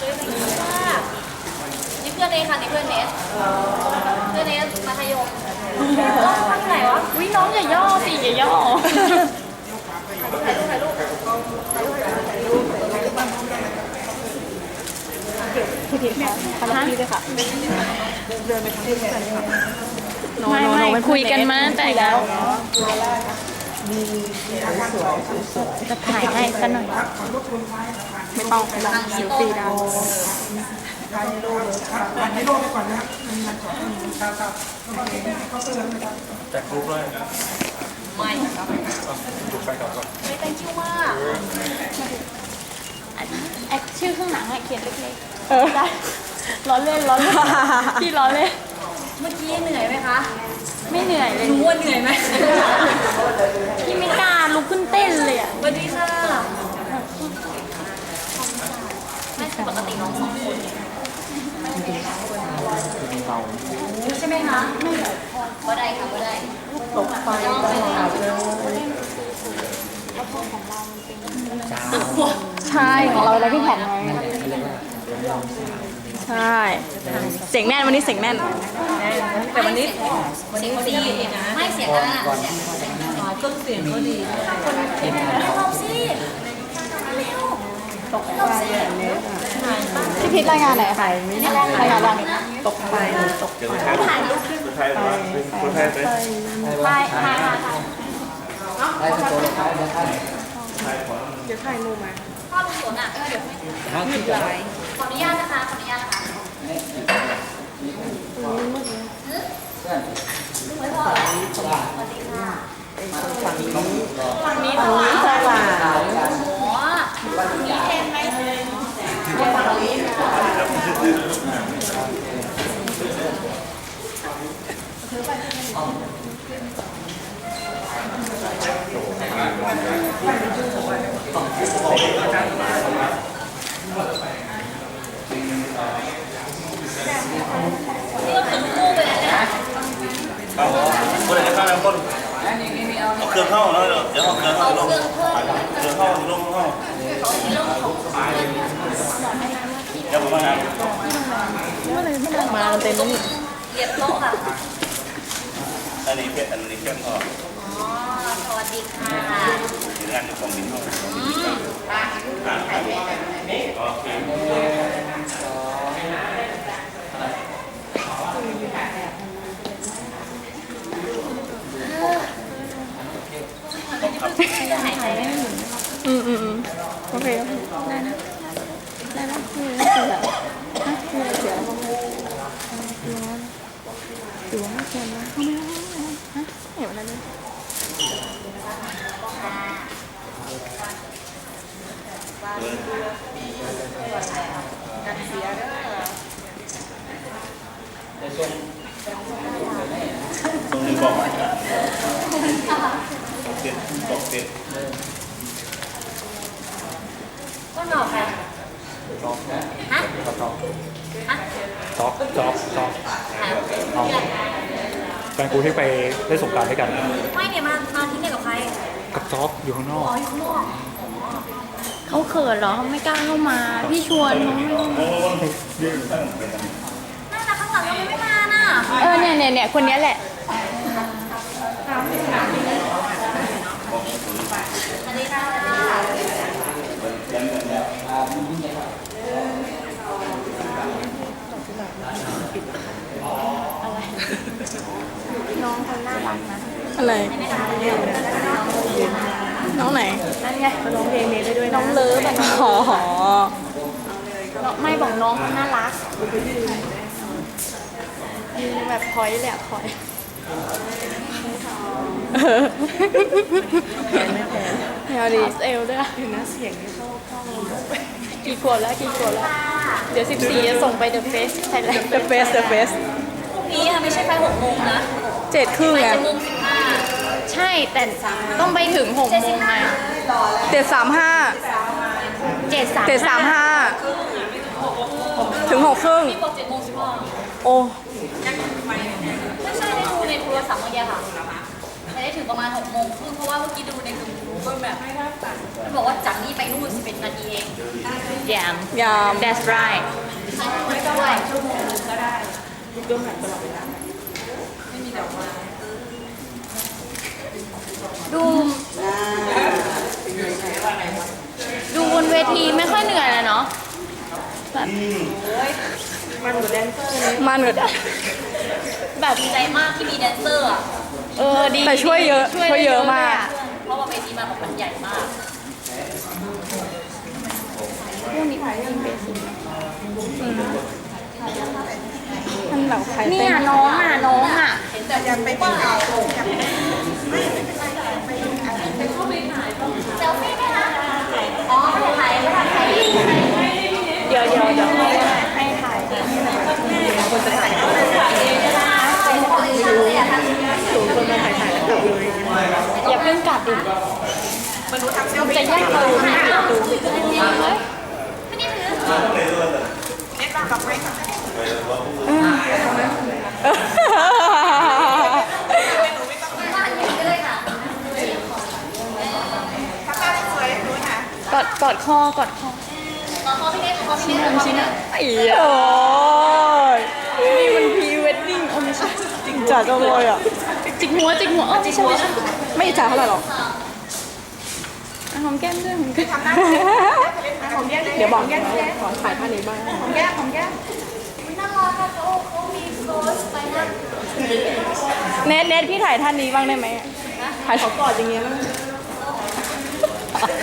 เฮ้ยเป็นมากนี่เพื่อนเองค่ะนี่เพื่อนเนสเพื่อนเนสมัธยมต้องทำที่ไหนวะวิน้องอย่าย่อสิอย่าย่อถ่ายรูปถ่ายรูปไม่ไม่คุยกันมาตั้งแต่แล้ว มีสวยสวยจะถ่ายให้สักหน่อย ไม่ต้องไปลองซิลฟี่ได้แจกรูปด้วยไม่ดูแฟนคลับก่อนไม่ thank you มากแอคชื่อข้างหลังอะเขียนเล็กๆได้ล้อเล่นล้อเล่นพี่ล้อเล่น เมื่อกี้เหนื่อยไหมคะไม่เหนื่อยเลยรู้ว่าเหนื่อยไหม พี่ไม่กล้าลุกขึ้นเต้นเลยอะสวัสดีค่ะไม่ใช่ปกติน้องสองคนใช่ไหมคะไม่ก็ได้ค่ะก็ได้ตกไฟตลอดเลยใช่ของเราอะไรพี่แผ่นไงใช่ เสียงแน่นวันนี้เสียงแน่น แต่วันนี้เสียงดีนะไม่เสียงอะไรอะเครื่องเสียงก็ดีเราสิเร็วเราสิพี่พิษรายงานไหนคะรายงานอะไรตกไฟตกเดี๋ยวสุดท้ายถ่ายรูปสุดท้ายว่าสุดท้ายไปถ่ายถ่ายถ่ายถ่ายเดี๋ยวถ่ายมุมมาพ่อเป็นสวนอะเออเดี๋ยวให้ขออนุญาตนะคะขออนุญาตนะคะ ไม่พอแล้วสวัสดีค่ะฝั่งนี้ฝั่งนี้สว่างอ๋อมีเทนไหมนี่ก็คือคู่ไปเลยนะ เอาคนไหนจะเข้าแล้วคนเอาเครื่องเข้าแล้วเดี๋ยวเอาเครื่องเข้า เอา ลง เครื่องเพิ่ม เครื่องเข้าลงเข้า เรื่องของ เดี๋ยวผมมานะ มาเต็มนี่ เหยียบโต๊ะค่ะ อันนี้ เพชรอันนี้เพชรเข้าอ๋อ สวัสดีค่ะถึงงานอยู่ของดินเข้าอืมอ่าโอเคจะหายใจไม่หมุนอืมอืมอืมโอเคโอเคได้นะได้นะคือคือแบบฮะคือเดี๋ยวเดี๋ยวไม่เค็มนะไม่เอาฮะเห็นอะไรเลย ตรงนี้บอกตก เต็ดตกเต็ดก็หนอกค่ะฮะฮะจ๊อกจ๊อกจ๊อกหาเพื่อนแฟนกูที่ไปเล่นสงกรารด้วยกัน ไม่เนี่ยมามาที่เนี่ยกับใคร กับจ๊อกอยู่ข้างนอก อ๋ออยู่ข้างนอกเขาเขินเหรอเขาไม่กล้าเข้ามา พี่ชวนเขาไม่โอ้ยน่าจะข้างหลังยังไม่มาน่ะ เออเนี่ยเนี่ยเนี่ยคนเนี้ยแหละสวัสดีค่ะ น้องคนน่ารักนะอะไร น้องไหน นั่นไงร้องเพลงนี้ได้ด้วยน้องเลิฟอะน้องอ๋อหอไม่บอกน้องเขาน่ารักยืนแบบพอยต์เลยอะพอยต์ไม่ เอาดิเอลด้วยอะนะเสียงเข้าเข้ากี่ขวบแล้วกี่ขวบแล้ว เดี๋ยว14จะส่งไป The Face Thailand The Face The Face พรุ่งนี้ค่ะไม่ใช่ไฟหกโมงนะเจ็ดครึ่งไฟไงเจ็ดโมงสิบห้าใช่แต่ต้องไปถึง6โมงไงเจ็ดสามห้าเจ็ดสามเจ็ดสามห้าถึงหกครึ่งพี่บอกเจ็ดโมงสิบห้าโอ้ไม่ใช่ได้ดูในโทรศัพท์เมื่อกี้ค่ะในได้ถึงประมาณ6โมงครึ่งเพราะว่าเมื่อกี้ดูในกลุ่ม กูก็แบบมันบอกว่าจากนี้ไปนู่น11นาทีเองแยมยาม that's right ไม่ด้วยชั่วโมงก็ได้ดูดูบนเวทีไม่ค่อยเหนื่อยเลยเนาะแบบมันกว่าแบบดีใจมากที่มีแดนเซอร์อะเออดีแต่ช่วยเยอะช่วยเยอะมาก เพราะว่าเวทีมาของมันใหญ่มาก พ วกนี้ขายกินเบสิกมันแบบใครเนี่เต้ยนน้องอะน้องอะเห็นแต่ยังไปกินข้าวเซลฟี่ไหมคะอ๋อถ่ายถ่ายถ่ายเดี๋ยวเดี๋ยวเดี๋ยวให้ถ่ายคนจะถ่ายเลยอะท่านอย่าเพิ่งกลับดิมันจะแยกเราอยู่ที่ประตูไม่ได้ถือบ้านอยู่เลยค่ะ กอดกอดคอกอดคอตอนพ่อพี่เล็กพ่อพี่เล็กพ่อพี่เล็กไอ้โอ้ยนี่มันพรีเวดดิ้งโอ้ไม่ใช่จริงจัดจังเลยอะจิกหัวจิกหัวเออไม่ใช่ไม่ใช่ไม่จ่าเท่าไหร่หรอก หอมแก้มด้วยหอมแก้มเดี๋ยวบอกขอถ่ายท่านี้บ้างน่ารักค่ะเขาเขามีโค้ชไปนั่งเน็ตเน็ตพี่ถ่ายท่านี้บ้างได้ไหมถ่ายเขากอดอย่างเงี้ยมั้ง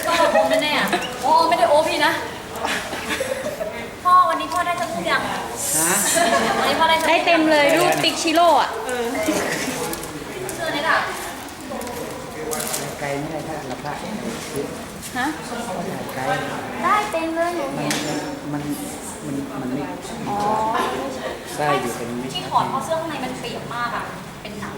ก็โอมแน่ๆอะโอ้ไม่ได้โอพี่นะพ่อวันนี้พ่อได้จะพูดยังฮะวันนี้พ่อได้จะได้เต็มเลยรูปติ๊กชิโร่อะเสื้อนี่ค่ะ ไกลไม่ได้ถ้าละพระฮะไกลได้เต็มเลยหนูเห็นมันมันมันไม่อ๋อได้อยู่แต่มันไม่ที่ถอดเพราะเสื้อข้างในมันเปียกมากอะ เป็นหนัง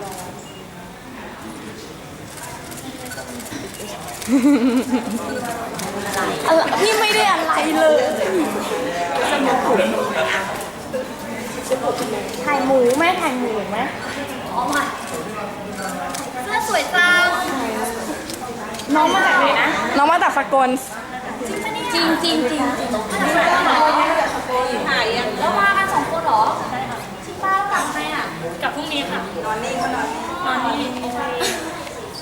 อะไรพี่ไม่ได้อะไรเลยถ่ายหมูไหมถ่ายหมูไหมอ๋อมาเสื้อสวยจัง น้องมาจากไหนนะ น้องมาจากสกลจริงจริงจริงจริงถ่ายยังแล้วมากันสองคนเหรอชิป้าแล้วกลับไหมอะกับพรุ่งนี้ค่ะ นอนนี่ก็นอนนอนนี่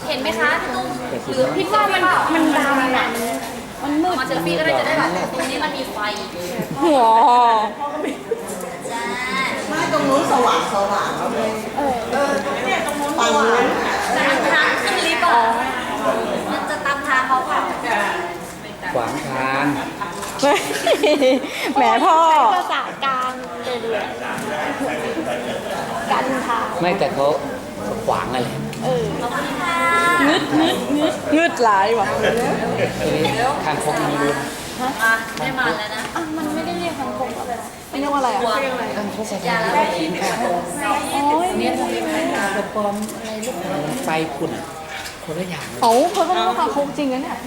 เห็นไหมคะพี่ตุ้มหรือพี่ว่ามันมันดำอะมันมืดมาเซลฟี่ก็ได้จะได้แบบตรงนี้มันมีไฟหัวจ้าไม่ตรงนู้นสว่างสว่างแล้วเลยเออเนี่ยตรงนู้นสว่างตามทางขึ้นลิฟต์อะมันจะตามทางเขาเปล่า ขวางทาง แหมพ่อ ใช้ภาษากลางเลยเลยกันทางไม่แต่เขาขวางอะไรเออขอบคุณค่ะงึดงึดงึดงึดหลายว่ะทางคงไม่รู้อะได้มาแล้วนะอะมันไม่ได้เรียกคำคมอะไรไม่เรียกว่าอะไรอะตัวทางคงจะยาแล้วโอ้ยกระปอมอะไรลูกไฟขุ่น คนละอย่างเลยเอ้าเขาก็รู้ว่าเขาจริงนะเนี่ย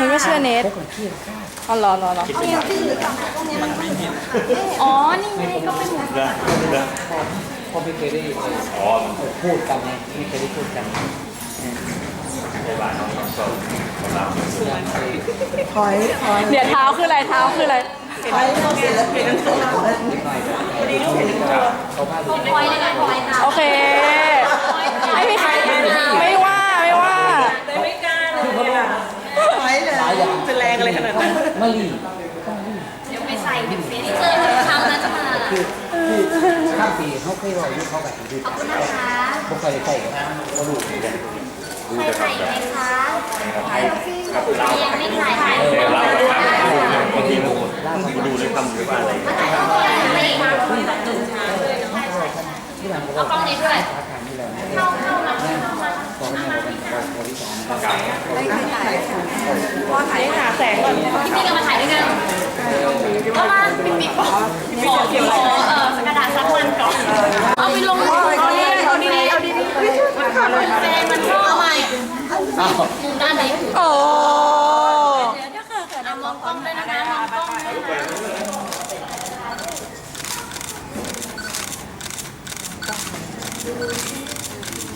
มันก็เชื่อเน็ตพวกมันเที่ยวข้าอ๋อเหรอเหรอเหรออ๋อ นี่ไงก็เป็นหมูพ่อไม่เคยได้พูดกันไงไม่เคยได้พูดกันถอยถอยเดี๋ยวเท้าคืออะไรเท้าคืออะไรถอยเข้าศิลปินทั้งหมดนิดหน่อยเขาพาดูคอยเลยนะคอยตามโอเคไม่มีใคร อยเลยจะแรงอะไรขนาดนั้นมะลีเดี๋ยวไปใส่เป็นเฟซเจอร์เช้านั้นจะมาคือคือข้ามปีเขาเคยบอยุคเขาแบบนี้ขอบคุณนะคะพวกใครใส่เขาดูเหมือนกันใครถ่ไหมคะยังไม่ถ่ายถ่ายบางทีโมดูเลยทำหรือว่าอะไรมาถ่ายรูปอะไรไม่ที่หลังเขาบเอาอกกล้องนี้ด้วยสาขา ที่แล้วเข้าเข้ามาบอกให้เราเป็นบริการพี่พี่ก็มาถ่ายด้วยกันก็มาปิ๊กปิ๊กบอกขอขอเออกระดาษซักมันก่อนเอาไปลงเอาดีเอาดีเอาดีมันขาดมันแฟนมันชอบเอาใหม่มุมด้านไหนโอ้เดี๋ยวเดี๋ยเขินมองกล้องด้วยนะคะมองกล้อง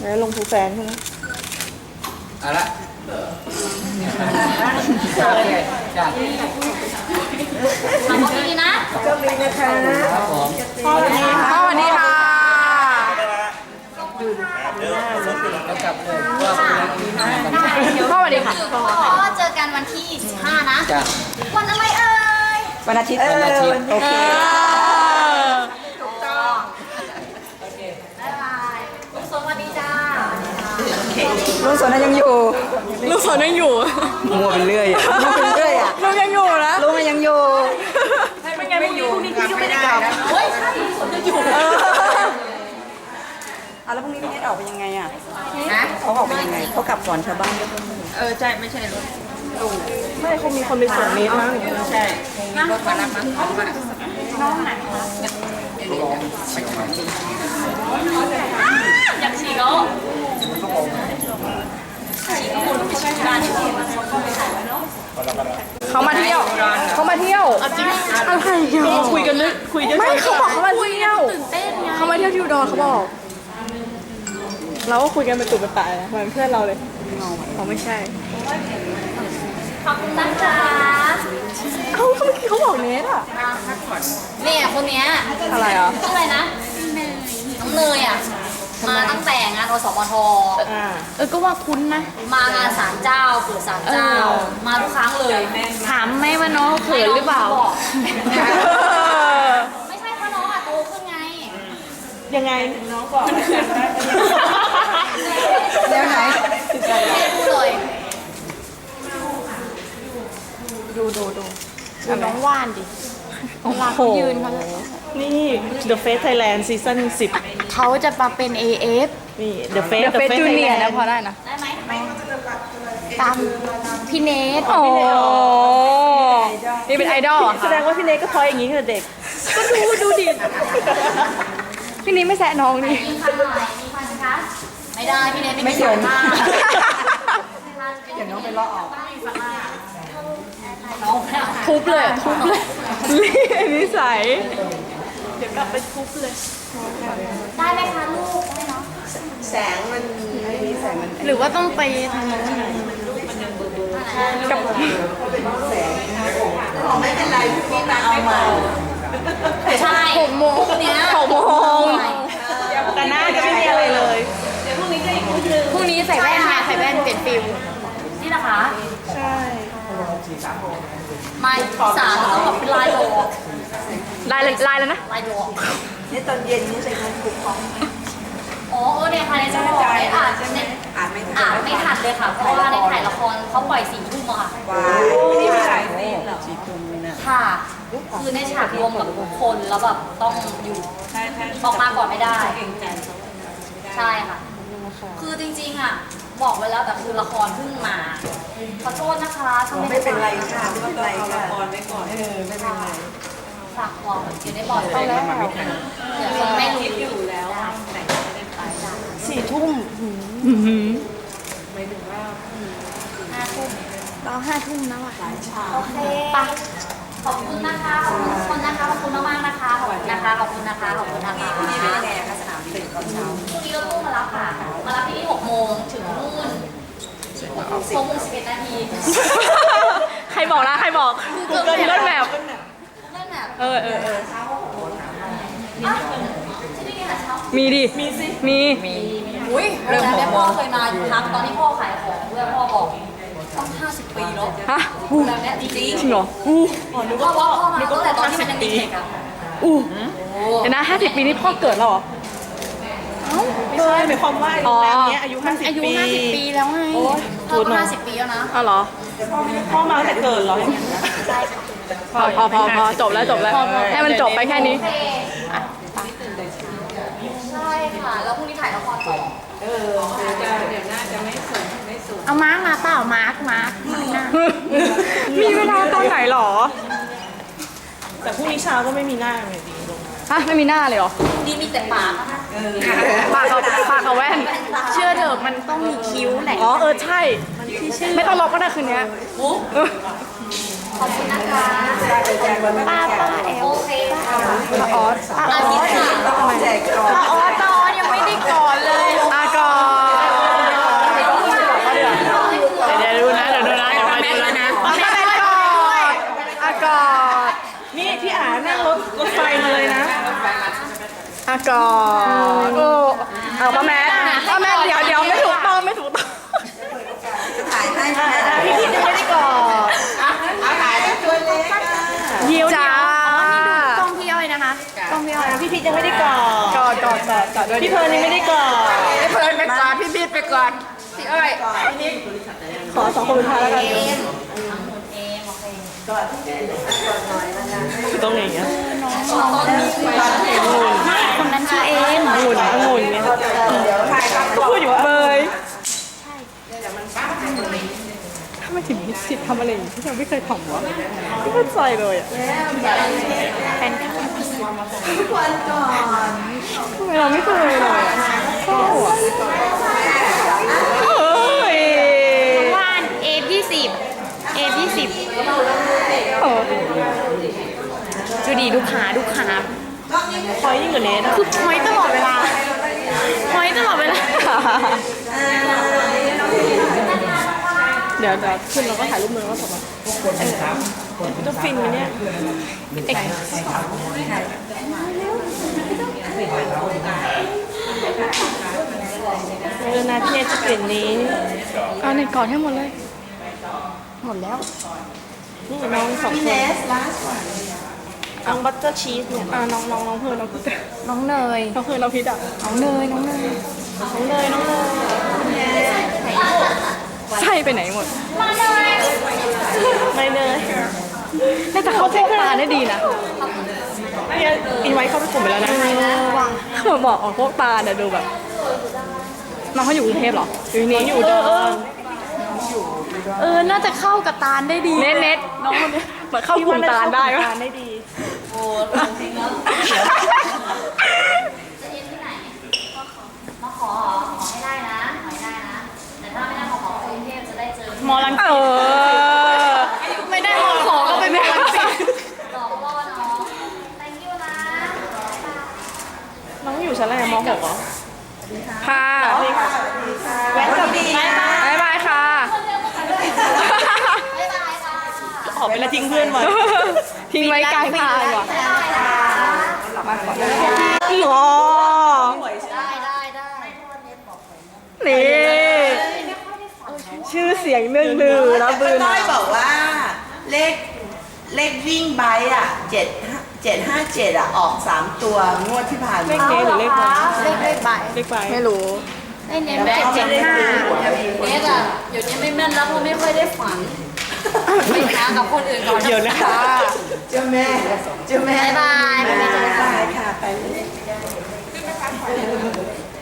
แล้วลงภูแฟนใช่ไหม เอาละโอเคจ้ะถามว่าดีนะก็มีนะคะครับผมพ่อวันนี้สวัสดีค่ะเดี๋ยวสนขึ้นแล้วแล้วกลับเลยว่าคุณนัทมีงานกันพ่อสวัสดีค่ะก็เจอกันวันที่15นะจ้ะวันอะไรเอ่ย วันอาทิตย์วันอาทิตย์โอเค ถูกต้องบ๊ายบายลุงสวัสดีจ้า ลุงสนยังอยู่ลูกสอนยังอยู่ มัวเป็นเรื่อยอะลุงเป็นเรื่อยอะลูกยังอยู่นะลุงยังอยู่ไม่ไงพรุ่งนี้พรุ่งนี้พี่ก็ไม่ได้กลับเฮ้ยใช่ผมจะอยู่เอออะแล้วพรุ่งนี้พี่เนทออกไปยังไงอะนะเขาออกไปยังไงเขากลับก่อนชาวบ้านด้วยเออใช่ไม่ใช่รถไม่คงมีคนไปส่งเนทมั้งใช่มีรถมารับมั้งของมาอยากฉีกแล้วฉีกก็คุณฉีกการ เขามาเที่ยว เขามาเที่ยวจริงอะไรอะคุยกันนึกคุยกันไม่เขาบอกเขามาเที่ยวตื่นเต้นไงเขามาเที่ยวที่อุดรเขาบอก เราก็คุยกันเป็นตุเป็นตายนะเหมือนเพื่อนเราเลยเขาไม่ใช่ ขอบคุณนะคะเอ้าเขาเมื่อกี้เขาบอกเนทอะเนี่ยคนเนี้ยอะไรอะชื่ออะไรนะน้องเนยอะ มาตั้งแต่งานอสมทเออก็ว่าคุ้นนะ มางานศาลเจ้าเปิดศาลเจ้า เออ มาทุกครั้งเลย ถามไหมว่าน้องเขินหรือเปล่า ไม่ใช่เพราะน้องอะโตขึ้นไงยังไงน้องบอกเดี๋ยวไหนไม่ได้พูดเลยดูน้องว่านดิเวลาเขายืนเขาจะนี่ The Face Thailand ซีซั่น10 เขาจะมาเป็น AF นี่ The Face The Face Junior นะพอได้นะ ได้ไหมตามพี่เนทโอ้นี่เป็นไอดอลเหรอแสดงว่าพี่เนทก็พออย่างนี้ตั้งแต่เด็ก ก็ดูดูดิ พี่นี้ไม่แซะน้องดิมีฟันหน่อยมีฟันคะ ไม่ได้ พี่เนทไม่มีฟันมากเดี๋ยวน้องไปเลาะออกต้องมีฟันมากน้องเนี่ยทุบเลยอะทุบเลยนิสัย ได้ไหมคะลูกได้เนาะแสงมันมีแสงมันหรือว่าต้องไปทางโน้นกับไม่เป็นไรพี่มาเอามาใช่หกโมงเนี้ยหกโมงแต่หน้าจะไม่มีอะไรเลยพรุ่งนี้ใส่แว่นมาใส่แว่นเปลี่ยนฟิลนี่นะคะ ใช่ไม่สามต้องแบบเป็นลายดอกลายลายแล้วนะลายดอก นี่ตอนเย็นนี่ใส่มันคุกของอ๋อเออเนี่ยค่ะในจะบอกในอ่านในอ่านไม่ทันอ่านไม่ทันเลยค่ะเพราะว่าในถ่ายละครเขาปล่อยสี่ทุ่มอะค่ะว้ายนี่มีหลายซีนเหรอค่ะคือในฉากรวมกับทุกคนแล้วแบบต้องอยู่ออกมาก่อนไม่ได้ใช่ค่ะ คือจริงๆอะบอกไว้แล้วแต่คือละครเพิ่งมาขอโทษนะคะทำไม่เป็นไรค่ะไม่เป็นไรค่ะละครไว้ก่อนเออไม่เป็นไร ฝากบอกอยู่ได้บ่อยไปแล้วเดี๋ยวคนไม่รู้อยู่แล้วสี่ทุ่มห้าทุ่มเราห้าทุ่มนะว่ะโอเคไปขอบคุณนะคะ ขอบคุณทุกคนนะคะ ขอบคุณมากๆนะคะ ขอบคุณนะคะ ขอบคุณนะคะ ขอบคุณนะคะพรุ่งนี้เป็นแกสนามบินตอนเช้าพรุ่งนี้รถตู้มารับค่ะ มารับที่นี่หกโมงถึงนู่นหกโมงสิบเอ็ดนาที ใครบอกนะใครบอก Google Google Map นั่นน่ะ เออเออเออที่นี่มีอาหารเช้ามีดิ มีสิ มีอุ้ยโรงแมเนี่พ่อเคยมาพักตอนที่พ่อขายของด้วยพ่อบอกต้อง50 ปีแล้วฮะโรงแรมเนี้ยจริงจริงเหรออู้ๆพ่อว่าพ่อมาตั้งแต่ตอนที่มันยังมีเด็กอะอู้เดี๋ยวนะห้าสิบปีนี้พ่อเกิดแล้วเหรอ ไม่ใช่หมายความว่าโรงแรมเนี้ยอายุ 50 อายุปีห้าสิบปีแล้วไง พ่อก็50 ปีแล้วนะเอาเหรอพ่อมาตั้งแต่เกิดเหรอใช่ พอพอพอพอจบแล้วจบแล้ว ให้มันจบไปแค่นี้โอเคใช่ค่ะ แล้วพรุ่งนี้ถ่ายละครต่อเอามาร์กมาเปล่ามาร์กมาร์กมาร์กหน้ามีเวลาตอนไหนหรอแต่พรุ่งนี้เช้าก็ไม่มีหน้าไงดีลงฮะไม่มีหน้าเลยเหรอนี่มีแต่ปากนะคะปากเขาปากเขาแว่น เชื่อเถอะมันต้องมีคิ้วแหละอ๋อเออใช่ ไม่ต้องลบก็ได้คืนเนี้ย ขอบคุณนะคะ ป้าป้าแอลป้าออสป้าออสป้าออสป้าออสยังไม่ได้ก่อนเลยอ่ก่อนเดี๋ยวดูนะเดี๋ยวดูนะเดี๋ยวมาดูร้าแม่ก่อนอะก่อนนี่พี่อานั่งรถไฟมาเลยนะอ่กอนโอ้เอาป้าแม่ กล้องพี่อ้อยพี่พีชยังไม่ได้ก่อนก่อนก่อนก่อนก่อนพี่เพิร์นยังไม่ได้ก่อนพี่เพิร์นไปก่อนพี่บีดไปก่อนพี่อ้อยขอสองคนสุดท้ายแล้วกันคือต้องอย่างเงี้ยคนนั้นชื่อเอ็มองุ่นองุ่นเนี่ยเดี๋ยวถ่ายครับก็พูดอยู่ว่าเบยถ้าไม่ถึงมิสิทธิ์ทำอะไรอย่างนี้ที่เราไม่เคยทำวะไม่เข้าใจเลยอะ ทุกวันก่อนทำไมเราไม่เคยเลยอะเศร้าอะเฮ้ยว่านเอฟยี่สิบเอฟยี่สิบเออดูดีดูขาดูขาพอยยิ่งกว่าเนทอะคือพอยตลอดเวลาพอยตลอดเวลา เดี๋ยวเดี๋ยวขึ้นเราก็ถ่ายรูปมือแล้วก็ส่งมา จะฟินไหมเนี่ยเอกเออนาที่จะเปลี่ยนนี้เอาในก่อนให้หมดเลย หมดแล้ว นี่น้องสองพี่คเนนสลาสวันน้องบัตเตอร์ชีสเนี่ยอ่าน้องน้องน้องเพื่อนน้องพิดน้องเนยน้องเพื่อนน้องพิดอะน้องเนยน้องเนยน้องเลยน้องเลยใส่ไปไหนหมดมาเนย ไม่เลยน่าจะเข้าพวกตาได้ดีนะเนี่ยอินไว้เข้าไปกลุ่มไปแล้วนะเขาบอกออกพวกตาเนี่ยดูแบบน้องเขาอยู่กรุงเทพเหรออยู่นี่อยู่ดอนเออ น่าจะเข้ากับตาลได้ดี เน็ตเน็ตน้องคนนี้เหมือนเข้ากลุ่มตาได้ปะได้ดีมาขอขอให้ได้นะ ขอให้ได้นะ แต่ถ้าไม่ได้มาขอกรุงเทพจะได้เจอมอลังเออ ไม่ได้มอขอก็เป็นมอลังสิต รอพ่อน้อง thank you นะ น้ องอยู่ชั้นอะไรมหกเหรอค่ะแว้นกับดีบายบายค่ะ บ๊ายบายค่ะออกไปแล้วทิ้งเพื่อนไว้ทิ้งไว้กลางทางว่ะงอได้ได้ได้นี่ชื่อเสียงเรื่องลือแล้วบืป้านน้อยอะบอกว่าเลขเลขวิ่งไบค์อะเจ็ด เจ็ดห้าเจ็ดอะออกสามตัวงวดที่ผ่านเลขมาเนหรือเลขอะไรเลขเลขใบเลขไปไม่รู้ไอ้เนมแม่เจ็ดเขาเจ็ไม่ดได้ห้าซื้อหวยเนสอะเดี๋ยวนี้ไม่แม่นแล้วเพราะไม่ค่อยได้ฝันไปหากับคนอื่นก่อนเดี๋ยวนะคะเจ้าแม่เจ้าแม่บ๊ายบายบ๊าบ๊ายยบาบายยค่ะไปเลย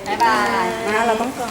บ๊ายบายนะเราต้องก่อน